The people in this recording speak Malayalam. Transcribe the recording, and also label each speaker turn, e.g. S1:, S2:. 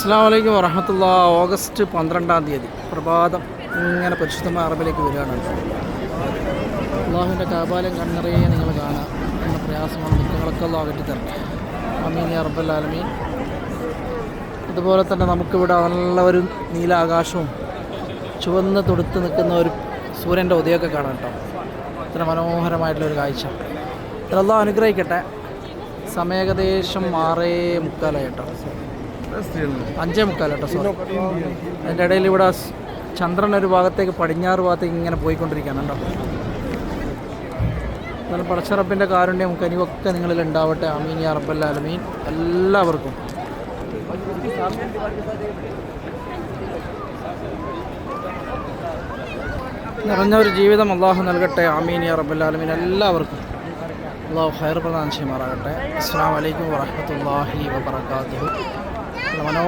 S1: അസ്സാം വലൈക്കും വറഹമത്തുള്ള ഓഗസ്റ്റ് പന്ത്രണ്ടാം തീയതി. പ്രഭാതം. ഇങ്ങനെ പരിശുദ്ധമായ അറബിലേക്ക് വരികയാണ്. അള്ളാഹുവിന്റെ കാപാലം കണ്ണറിയെ നിങ്ങൾ കാണാം എന്ന പ്രയാസമാണ് ദുഃഖങ്ങളൊക്കെ അള്ളാഹ് വെട്ടിത്തരട്ടെ. അമീൻ അറബല്ലാലമീൻ അതുപോലെ തന്നെ നമുക്കിവിടെ നല്ല ഒരു നീലാകാശവും ചുവന്ന് തൊടുത്ത് നിൽക്കുന്ന ഒരു സൂര്യന്റെ ഉദയമൊക്കെ കാണാം കേട്ടോ. ഇത്ര മനോഹരമായിട്ടുള്ളൊരു കാഴ്ച. ഇതെല്ലാം അനുഗ്രഹിക്കട്ടെ. സമയകദേശം ആറേ മുക്കാലായി കേട്ടോ. അഞ്ചേ മുക്കാൽ കേട്ടോ സോറി അതിന്റെ ഇടയിൽ ഇവിടെ ചന്ദ്രൻ ഒരു ഭാഗത്തേക്ക് പടിഞ്ഞാറ് ഭാഗത്തേക്ക് ഇങ്ങനെ പോയിക്കൊണ്ടിരിക്കുകയാണ് കേട്ടോ എന്നാലും പടച്ചറപ്പിന്റെ കാരുണ്യം കനിവൊക്കെ നിങ്ങളിൽ ഉണ്ടാവട്ടെ. അമീൻ യാ റബ്ബൽ ആലമീൻ. എല്ലാവർക്കും. നിറഞ്ഞ ഒരു ജീവിതം അള്ളാഹു നൽകട്ടെ. അമീൻ യാ റബ്ബൽ ആലമീൻ. എല്ലാവർക്കും. അള്ളാഹു ഹൈർ പ്രദാനം ചെയ്യുമാറാകട്ടെ. അസ്സാം വലൈക്കും വാഹമത്തല്ലാഹി 我 know.